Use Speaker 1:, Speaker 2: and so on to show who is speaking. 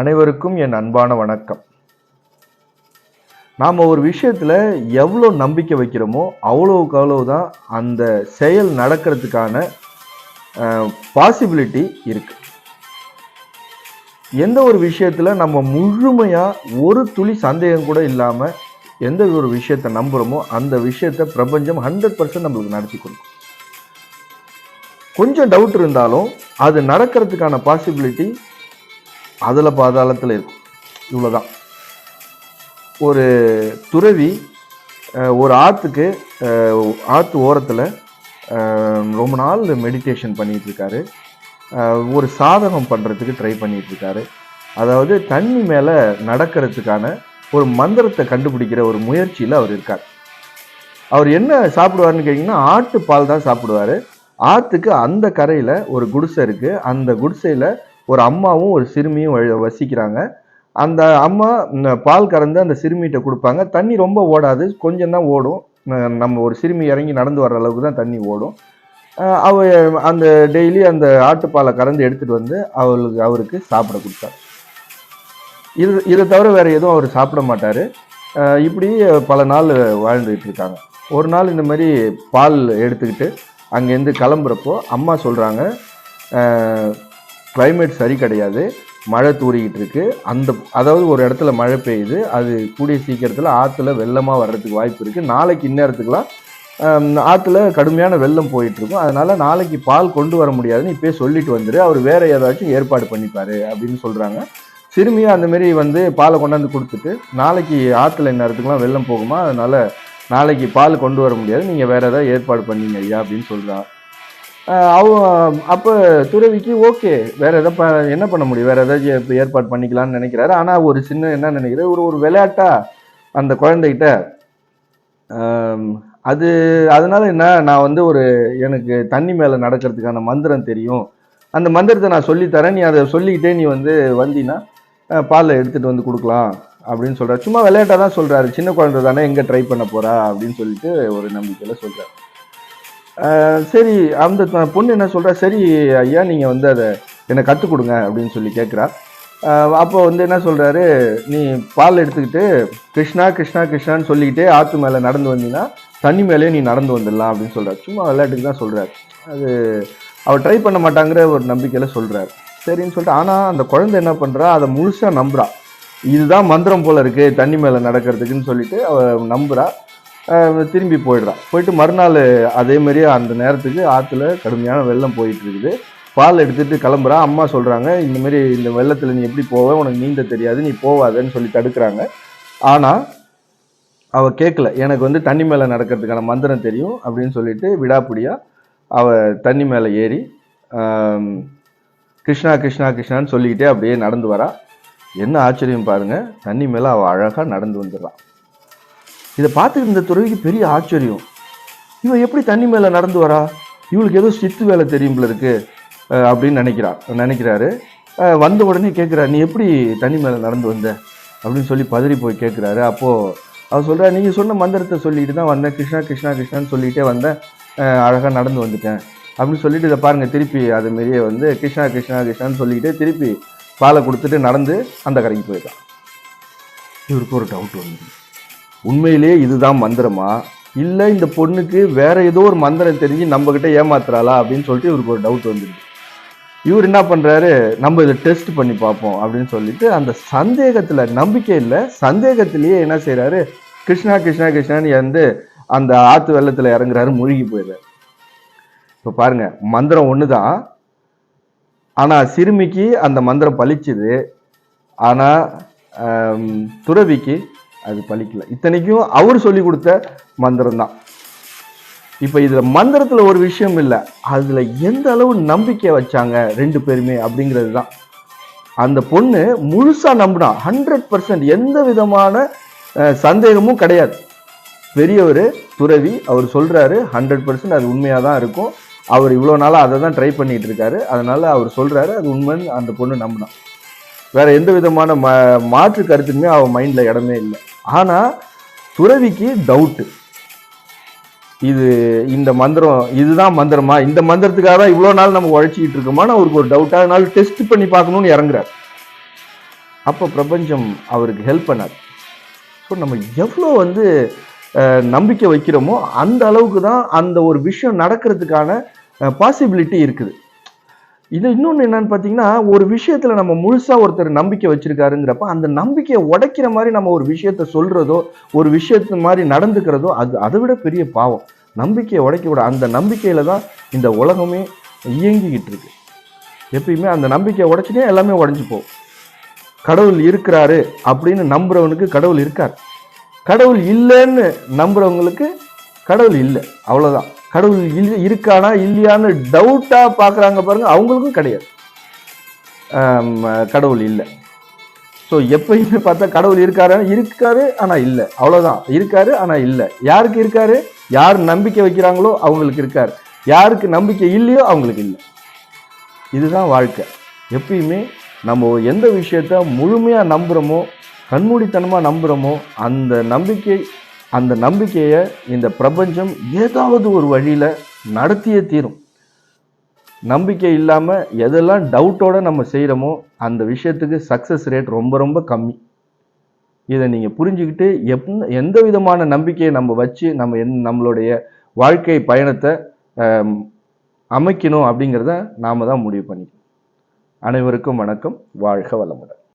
Speaker 1: அனைவருக்கும் என் அன்பான வணக்கம். நாம் ஒரு விஷயத்தில் எவ்வளோ நம்பிக்கை வைக்கிறோமோ அவ்வளோவுக்கு அவ்வளோ தான் அந்த செயல் நடக்கிறதுக்கான பாசிபிலிட்டி இருக்கு. எந்த ஒரு விஷயத்தில் நம்ம முழுமையாக ஒரு துளி சந்தேகம் கூட இல்லாமல் எந்த ஒரு விஷயத்தை நம்புகிறோமோ அந்த விஷயத்தை பிரபஞ்சம் ஹண்ட்ரட் பர்சன்ட் நம்மளுக்கு நடத்தி கொடுக்கும். கொஞ்சம் டவுட் இருந்தாலும் அது நடக்கிறதுக்கான பாசிபிலிட்டி அதில் பாதாளத்தில் இருக்கும் இவ்வளோதான் ஒரு துறவி ஒரு ஆற்றுக்கு ஆற்று ஓரத்தில் ரொம்ப நாள் மெடிடேஷன் பண்ணிகிட்டு இருக்காரு. ஒரு சாதகம் பண்ணுறதுக்கு ட்ரை பண்ணிகிட்ருக்காரு அதாவது தண்ணி மேலே நடக்கிறதுக்கான ஒரு மந்திரத்தை கண்டுபிடிக்கிற ஒரு முயற்சியில் அவர் இருக்கார். அவர் என்ன சாப்பிடுவாருன்னு கேட்டிங்கன்னா ஆட்டு பால் தான் சாப்பிடுவார். ஆற்றுக்கு அந்த கரையில் ஒரு குடிசை இருக்குது அந்த குடிசையில் ஒரு அம்மாவும் ஒரு சிறுமியும் வசிக்கிறாங்க. அந்த அம்மா பால் கறந்து அந்த சிறுமிகிட்ட கொடுப்பாங்க. தண்ணி ரொம்ப ஓடாது. கொஞ்சம் தான் ஓடும். நம்ம ஒரு சிறுமி இறங்கி நடந்து வர்ற அளவுக்கு தான் தண்ணி ஓடும். அவ அந்த டெய்லி அந்த ஆட்டுப்பாலை கறந்து எடுத்துகிட்டு வந்து அவளுக்கு அவருக்கு சாப்பிட கொடுத்தார். இது இதை தவிர வேறு எதுவும் அவர் சாப்பிட மாட்டார். இப்படி பல நாள் வாழ்ந்துக்கிட்டு இருக்காங்க. ஒரு நாள் இந்த மாதிரி பால் எடுத்துக்கிட்டு அங்கேருந்து கிளம்புறப்போ அம்மா சொல்கிறாங்க கிளைமேட் சரி கிடையாது. மழை தூரிக்கிட்டு இருக்கு. அந்த அதாவது ஒரு இடத்துல மழை பெய்யுது. அது கூடிய சீக்கிரத்தில் ஆற்றுல வெள்ளமாக வர்றதுக்கு வாய்ப்பு இருக்குது நாளைக்கு இந்நேரத்துக்குலாம் ஆற்றுல கடுமையான வெள்ளம் போயிட்டுருக்கும் அதனால் நாளைக்கு பால் கொண்டு வர முடியாதுன்னு இப்பயே சொல்லிட்டு வந்துரு. அவர் வேறு ஏதாச்சும் ஏற்பாடு பண்ணிப்பார் அப்படின்னு சொல்கிறாங்க சிறுமியும் அந்தமாரி வந்து பாலை கொண்டாந்து கொடுத்துட்டு நாளைக்கு ஆற்றுல இந்நேரத்துக்குலாம் வெள்ளம் போகுமா? அதனால் நாளைக்கு பால் கொண்டு வர முடியாது. நீங்கள் வேறு ஏதாவது ஏற்பாடு பண்ணிங்க ஐயா அப்படின்னு சொல்கிறான் அவ அப்போ துறவிக்கு ஓகே. வேற எதை ப- என்ன பண்ண முடியும்? வேற ஏதாச்சும் இப்போ ஏற்பாடு பண்ணிக்கலாம்னு நினைக்கிறாரு. ஆனால் ஒரு சின்ன என்ன நினைக்கிறாரு? ஒரு ஒரு விளையாட்டா அந்த குழந்தைகிட்ட அது அதனால என்ன நான் வந்து ஒரு எனக்கு தண்ணி மேலே நடக்கிறதுக்கான மந்திரம் தெரியும். அந்த மந்திரத்தை நான் சொல்லித்தரேன் நீ அதை சொல்லிக்கிட்டே நீ வந்து வந்தீன்னா பாலில் பாலை வந்து கொடுக்கலாம் அப்படின்னு சொல்கிறார் சும்மா விளையாட்டாக தான் சொல்கிறாரு சின்ன குழந்தை தானே எங்கே ட்ரை பண்ண போகிறா அப்படின்னு சொல்லிட்டு ஒரு நம்பிக்கையில் சொல்கிறார் சரி அந்த பொண்ணு என்ன சொல்கிறா சரி ஐயா நீங்கள் வந்து அதை எனக்கு கற்றுக் கொடுங்க அப்படின்னு சொல்லி கேட்குறா. அப்போ வந்து என்ன சொல்கிறாரு நீ பால் எடுத்துக்கிட்டு கிருஷ்ணா கிருஷ்ணா கிருஷ்ணான்னு சொல்லிக்கிட்டே ஆற்று மேலே நடந்து வந்தீங்கன்னா தண்ணி மேலேயே நீ நடந்து வந்துடலாம் அப்படின்னு சொல்கிறார் சும்மா விளையாட்டுக்கு தான் சொல்கிறாரு அது அவர் ட்ரை பண்ண மாட்டாங்கிற ஒரு நம்பிக்கையில் சொல்கிறார் சரின்னு சொல்லிட்டு ஆனால் அந்த குழந்தை என்ன பண்ணுறா அதை முழுசா நம்புகிறா இதுதான் மந்திரம் போல் இருக்குது தண்ணி மேலே நடக்கிறதுக்குன்னு சொல்லிட்டு அவ நம்புகிறா திரும்பி போயிடுறான். போயிட்டு மறுநாள் அதே மாதிரியே அந்த நேரத்துக்கு ஆற்றுல கடுமையான வெள்ளம் போயிட்டு இருக்குது பால் எடுத்துட்டு கிளம்புறான் அம்மா சொல்கிறாங்க இந்தமாரி இந்த வெள்ளத்தில் நீ எப்படி போவ? உனக்கு நீந்த தெரியாது. நீ போவாதன்னு சொல்லி தடுக்கிறாங்க. ஆனால் அவ கேட்கல எனக்கு வந்து தண்ணி மேலே நடக்கிறதுக்கான மந்திரம் தெரியும் அப்படின்னு சொல்லிட்டு விடாப்பிடியாக அவ தண்ணி மேலே ஏறி கிருஷ்ணா கிருஷ்ணா கிருஷ்ணான்னு சொல்லிக்கிட்டே அப்படியே நடந்து வரா. என்ன ஆச்சரியம் பாருங்க. தண்ணி மேலே அவள் அழகாக நடந்து வந்துடுறான் இதை பார்த்துட்டு இந்த துறவிக்கு பெரிய ஆச்சரியம். இவன் எப்படி தண்ணி மேலே நடந்து வரா? இவளுக்கு ஏதோ சித்து வேலை தெரியும்ல இருக்கு அப்படின்னு நினைக்கிறா நினைக்கிறாரு. வந்த உடனே கேட்குறா நீ எப்படி தண்ணி மேலே நடந்து வந்த? அப்படின்னு சொல்லி பதறி போய் கேட்குறாரு அப்போது அவர் சொல்கிறா நீங்கள் சொன்ன மந்திரத்தை சொல்லிட்டு தான் வந்தேன். கிருஷ்ணா கிருஷ்ணா கிருஷ்ணான்னு சொல்லிகிட்டே வந்தேன். அழகாக நடந்து வந்துட்டேன். அப்படின்னு சொல்லிட்டு இதை பாருங்கள் திருப்பி அதுமாரியே வந்து கிருஷ்ணா கிருஷ்ணா கிருஷ்ணான்னு சொல்லிக்கிட்டே திருப்பி பாலை கொடுத்துட்டு நடந்து அந்த கரைக்கு போயிட்டான். இவருக்கு ஒரு டவுட் வந்து உண்மையிலேயே இதுதான் மந்திரமா? இல்லை இந்த பொண்ணுக்கு வேற ஏதோ ஒரு மந்திரம் தெரிஞ்சு நம்ம கிட்ட ஏமாத்துறாளா அப்படின்னு சொல்லிட்டு இவருக்கு ஒரு டவுட் வந்துடுது. இவர் என்ன பண்ணுறாரு நம்ம இதை டெஸ்ட் பண்ணி பார்ப்போம் அப்படின்னு சொல்லிட்டு அந்த சந்தேகத்தில் நம்பிக்கை இல்லை சந்தேகத்திலேயே என்ன செய்கிறாரு கிருஷ்ணா கிருஷ்ணா கிருஷ்ணான்னு வந்து அந்த ஆற்று வெள்ளத்தில் இறங்குறாரு முழுகி போயிடுறாரு. இப்போ பாருங்க மந்திரம் ஒன்று தான் ஆனால் சிறுமிக்கு அந்த மந்திரம் பழிச்சுது ஆனால் துறவிக்கு அது பழிக்கல. இத்தனைக்கும் அவர் சொல்லி கொடுத்த மந்திரம் தான். இப்போ இதில் மந்திரத்தில் ஒரு விஷயம் இல்லை. அதில் எந்த அளவு நம்பிக்கை வச்சாங்க ரெண்டு பேருமே அப்படிங்கிறது தான். அந்த பொண்ணு முழுசாக நம்பினா ஹண்ட்ரட் பர்சன்ட் எந்த விதமான சந்தேகமும் கிடையாது. பெரியவர் துறவி அவர் சொல்கிறாரு ஹண்ட்ரட் பர்சன்ட் அது உண்மையாக தான் இருக்கும். அவர் இவ்வளோ நாளாக அதை தான் ட்ரை பண்ணிகிட்ருக்காரு இருக்காரு அவர் சொல்கிறாரு அது உண்மைன்னு அந்த பொண்ணு நம்பினான் வேற எந்த விதமான ம மாற்று கருத்துக்குமே அவன் மைண்டில் இடமே இல்லை. ஆனால் துறவிக்கு டவுட்டு இது இந்த மந்திரம் இதுதான் மந்திரமா? இந்த மந்திரத்துக்காக தான் இவ்வளோ நாள் நம்ம உழைச்சிக்கிட்டு இருக்கோமான்னு அவருக்கு ஒரு டவுட் அதனால டெஸ்ட் பண்ணி பார்க்கணும்னு இறங்குறாரு. அப்போ பிரபஞ்சம் அவருக்கு ஹெல்ப் பண்ணார். ஸோ நம்ம எவ்வளோ வந்து நம்பிக்கை வைக்கிறோமோ அந்த அளவுக்கு தான் அந்த ஒரு விஷயம் நடக்கிறதுக்கான பாசிபிலிட்டி இருக்குது. இது இன்னொன்று என்னன்னு பார்த்தீங்கன்னா ஒரு விஷயத்தில் நம்ம முழுசாக ஒருத்தர் நம்பிக்கை வச்சுருக்காருங்கிறப்ப அந்த நம்பிக்கையை உடைக்கிற மாதிரி நம்ம ஒரு விஷயத்த சொல்கிறதோ ஒரு விஷயத்து மாதிரி நடந்துக்கிறதோ அது அதை விட பெரிய பாவம். நம்பிக்கையை உடைக்க விட அந்த நம்பிக்கையில் தான் இந்த உலகமே இயங்கிக்கிட்டு இருக்கு. எப்பயுமே அந்த நம்பிக்கையை உடைச்சிட்டே எல்லாமே உடஞ்சி போகும். கடவுள் இருக்கிறாரு அப்படின்னு நம்புகிறவனுக்கு கடவுள் இருக்கார். கடவுள் இல்லைன்னு நம்புகிறவங்களுக்கு கடவுள் இல்லை. அவ்வளோதான் கடவுள் இல்லை இருக்கானா இல்லையான்னு டவுட்டாக பார்க்குறாங்க பாருங்கள் அவங்களுக்கும் கிடையாது. கடவுள் இல்லை. ஸோ எப்பயுமே பார்த்தா கடவுள் இருக்காருன்னு இருக்காரு ஆனால் இல்லை. அவ்வளோதான் இருக்காரு ஆனால் இல்லை. யாருக்கு இருக்காரு? யார் நம்பிக்கை வைக்கிறாங்களோ அவங்களுக்கு இருக்கார். யாருக்கு நம்பிக்கை இல்லையோ அவங்களுக்கு இல்லை. இதுதான் வாழ்க்கை. எப்பயுமே நம்ம எந்த விஷயத்த முழுமையாக நம்புகிறோமோ கண்மூடித்தனமாக நம்புகிறோமோ அந்த நம்பிக்கை அந்த நம்பிக்கையை இந்த பிரபஞ்சம் ஏதாவது ஒரு வழியில் நடத்தியே தீரும். நம்பிக்கை இல்லாமல் எதெல்லாம் டவுட்டோட நம்ம செய்கிறோமோ அந்த விஷயத்துக்கு சக்ஸஸ் ரேட் ரொம்ப ரொம்ப கம்மி. இதை நீங்கள் புரிஞ்சுக்கிட்டு எப் எந்த விதமான நம்பிக்கையை நம்ம வச்சு நம்ம என் நம்மளுடைய வாழ்க்கை பயணத்தை அமைக்கணும் அப்படிங்கிறத நாம் தான் முடிவு பண்ணிக்கணும். அனைவருக்கும் வணக்கம். வாழ்க வளமுடன்.